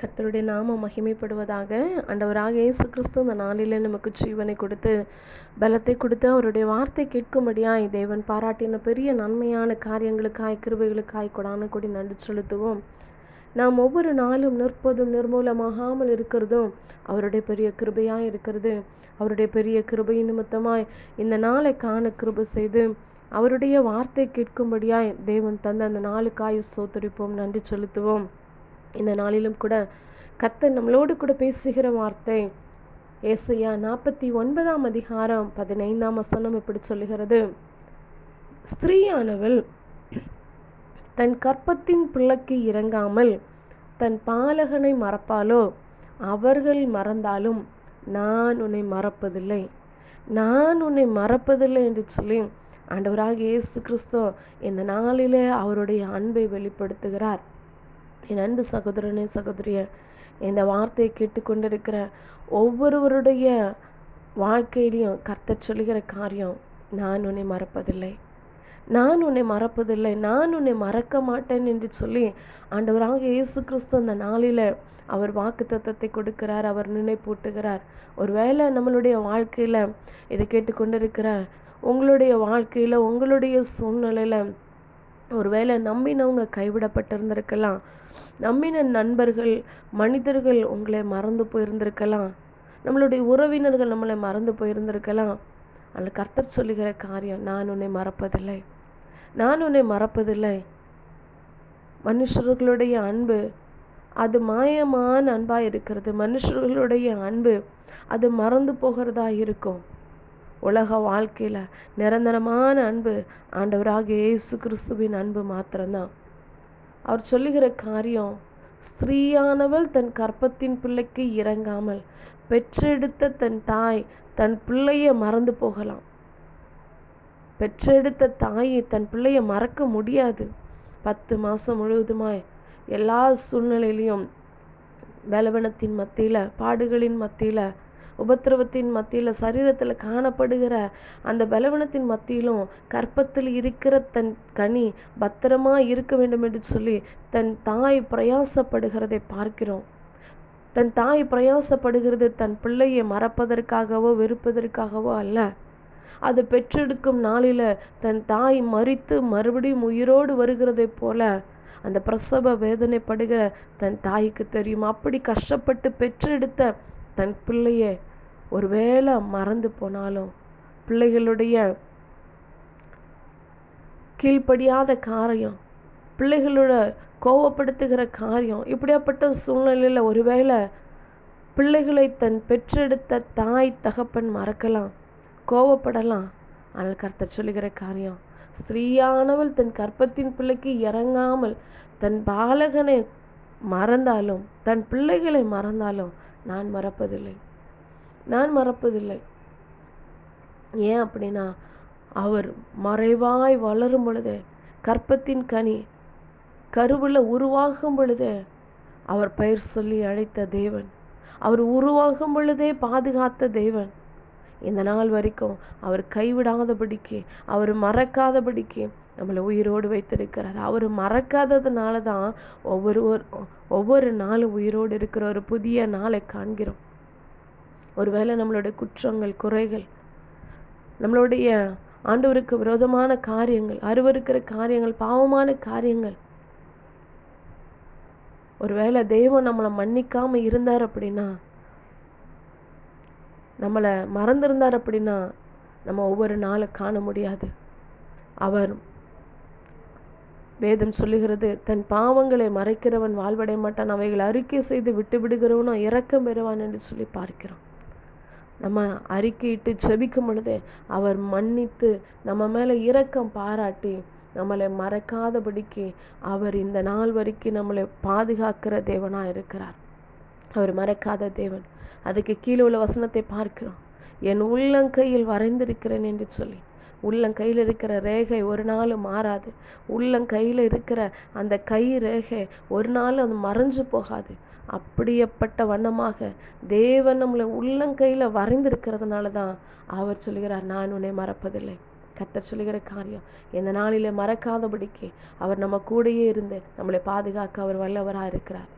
கர்த்தருடைய நாமம் மகிமைப்படுவதாக. ஆண்டவராக இயேசு கிறிஸ்து இந்த நாளில் நமக்கு ஜீவனை கொடுத்து பலத்தை கொடுத்து அவருடைய வார்த்தை கேட்கும்படியாய் தேவன் பாராட்டின பெரிய நன்மையான காரியங்களுக்காய் கிருபைகளுக்காய் கொடான கொடி நன்றி செலுத்துவோம். நாம் ஒவ்வொரு நாளும் நிற்பதும் நிர்மூலமாகாமல் இருக்கிறதும் அவருடைய பெரிய கிருபையாக இருக்கிறது. அவருடைய பெரிய கிருபை நிமித்தமாய் இந்த நாளை காண கிருபை செய்து அவருடைய வார்த்தை கேட்கும்படியாய் தேவன் தந்த அந்த நாளுக்காய் சோத்தரிப்போம் நன்றி செலுத்துவோம். இந்த நாளிலும் கூட கத்தன் நம்மளோடு கூட பேசுகிற வார்த்தை ஏசையா நாற்பத்தி ஒன்பதாம் அதிகாரம் பதினைந்தாம் வசனம் இப்படி சொல்லுகிறது. ஸ்திரீயானவள் தன் கற்பத்தின் பிள்ளைக்கு இறங்காமல் தன் பாலகனை மறப்பாலோ அவர்கள் மறந்தாலும் நான் உன்னை மறப்பதில்லை. நான் உன்னை மறப்பதில்லை என்று சொல்லி ஆண்டவராக இயேசு கிறிஸ்து இந்த நாளிலே அவருடைய அன்பை வெளிப்படுத்துகிறார். என் அன்பு சகோதரனே சகோதரிய இந்த வார்த்தையை கேட்டுக்கொண்டிருக்கிற ஒவ்வொருவருடைய வாழ்க்கையிலையும் கர்த்தர் சொல்லுகிற காரியம் நான் உன்னை மறப்பதில்லை. நான் உன்னை மறப்பதில்லை. நான் உன்னை மறக்க மாட்டேன் என்று சொல்லி ஆண்டவராக இயேசு கிறிஸ்து அந்த நாளில் அவர் வாக்கு தத்துவத்தை கொடுக்கிறார் அவர் நினைப்பூட்டுகிறார் ஒருவேளை நம்மளுடைய வாழ்க்கையில் இதை கேட்டுக்கொண்டிருக்கிற உங்களுடைய வாழ்க்கையில் உங்களுடைய சூழ்நிலையில் ஒருவேளை நம்பினவங்க கைவிடப்பட்டிருந்திருக்கலாம். நம்பின நண்பர்கள் மனிதர்கள் உங்களை மறந்து போயிருந்திருக்கலாம். நம்மளுடைய உறவினர்கள் நம்மளை மறந்து போயிருந்திருக்கலாம். அதில் கர்த்தர் சொல்லுகிற காரியம் நான் உன்னை மறப்பதில்லை. நான் உன்னை மறப்பதில்லை. மனுஷர்களுடைய அன்பு அது மாயமான அன்பாக இருக்கிறது. மனுஷர்களுடைய அன்பு அது மறந்து போகிறதா இருக்கும். உலக வாழ்க்கையில் நிரந்தரமான அன்பு ஆண்டவராக இயேசு கிறிஸ்துவின் அன்பு மாத்திரம்தான். அவர் சொல்லுகிற காரியம் ஸ்திரீயானவள் தன் கற்பத்தின் பிள்ளைக்கு இறங்காமல் பெற்றெடுத்த தன் தாய் தன் பிள்ளையை மறந்து போகலாம். பெற்றெடுத்த தாயை தன் பிள்ளையை மறக்க முடியாது. பத்து மாதம் முழுவதுமாய் எல்லா சூழ்நிலையிலையும் பலவனத்தின் மத்தியில் பாடுகளின் மத்தியில் உபத்திரவத்தின் மத்தியில் சரீரத்தில் காணப்படுகிற அந்த பலவனத்தின் மத்தியிலும் கற்பத்தில் இருக்கிற தன் கனி பத்திரமா இருக்க வேண்டும் என்று சொல்லி தன் தாய் பிரயாசப்படுகிறதை பார்க்கிறோம். தன் தாய் பிரயாசப்படுகிறது தன் பிள்ளையை மறப்பதற்காகவோ வெறுப்பதற்காகவோ அல்ல. அது பெற்றெடுக்கும் நாளில் தன் தாய் மறித்து மறுபடியும் உயிரோடு வருகிறதைப் போல அந்த பிரசவ வேதனைப்படுகிற தன் தாய்க்கு தெரியும். அப்படி கஷ்டப்பட்டு பெற்றெடுத்த தன் பிள்ளையை ஒருவேளை மறந்து போனாலும் பிள்ளைகளுடைய கீழ்ப்படியாத காரியம் பிள்ளைகளோட கோவப்படுத்துகிற காரியம் இப்படியாப்பட்ட சூழ்நிலையில் ஒருவேளை பிள்ளைகளை தன் பெற்றெடுத்த தாய் தகப்பன் மறக்கலாம் கோவப்படலாம். ஆனால் கர்த்தர் சொல்லுகிற காரியம் ஸ்திரீயானவள் தன் கற்பத்தின் பிள்ளைக்கு இறங்காமல் தன் பாலகனை மறந்தாலும் தன் பிள்ளைகளை மறந்தாலும் நான் மறப்பதில்லை. நான் மறப்பதில்லை. ஏன் அப்படின்னா அவர் மறைவாய் வளரும் பொழுது கற்பத்தின் கனி கருவில் உருவாகும் பொழுது அவர் பெயர் சொல்லி அழைத்த தேவன். அவர் உருவாகும் பொழுதே பாதுகாத்த தேவன். இந்த நாள் வரைக்கும் அவர் கைவிடாதபடிக்கு அவர் மறக்காதபடிக்கு நம்மளை உயிரோடு வைத்திருக்கிறார். அவர் மறக்காததுனால தான் ஒவ்வொரு ஒவ்வொரு நாளும் உயிரோடு இருக்கிற ஒரு புதிய நாளை காண்கிறோம். ஒருவேளை நம்மளுடைய குற்றங்கள் குறைகள் நம்மளுடைய ஆண்டவருக்கு விரோதமான காரியங்கள் அருவருக்கிற காரியங்கள் பாவமான காரியங்கள் ஒருவேளை தெய்வம் நம்மளை மன்னிக்காமல் இருந்தார் அப்படின்னா நம்மளை மறந்திருந்தார் அப்படின்னா நம்ம ஒவ்வொரு நாளும் காண முடியாது. அவர் வேதம் சொல்லுகிறது தன் பாவங்களை மறைக்கிறவன் வாழ்வடைய மாட்டான். அவைகளை அறிக்கை செய்து விட்டு விடுகிறவனும் இறக்கம் பெறுவான் என்று சொல்லி பார்க்கிறோம். நம்ம அறிக்கையிட்டு ஜெபிக்கும் பொழுதே அவர் மன்னித்து நம்ம மேலே இரக்கம் பாராட்டி நம்மளை மறக்காதபடிக்கு அவர் இந்த நாள் வரைக்கும் நம்மளை பாதுகாக்கிற தேவனாக இருக்கிறார். அவர் மறக்காத தேவன். அதுக்கு கீழே உள்ள வசனத்தை பார்க்கிறோம். என் உள்ளங்கையில் வரைந்திருக்கிறேன் என்று சொல்லி. உள்ளங்கையில் இருக்கிற ரேகை ஒரு நாள் மாறாது. உள்ளங்கையில் இருக்கிற அந்த கை ரேகை ஒரு நாள் அது மறைஞ்சு போகாது. அப்படியப்பட்ட வண்ணமாக தேவன் நம்மளை உள்ளங்கையில் வரைந்திருக்கிறதுனால தான் அவர் சொல்லுகிறார் நான் உன்னை மறப்பதில்லை. கத்தர் சொல்லுகிற காரியம் இந்த நாளிலே மறக்காதபடிக்கு அவர் நம்ம கூடயே இருந்து நம்மளை பாதுகாக்க அவர் வல்லவராக இருக்கிறார்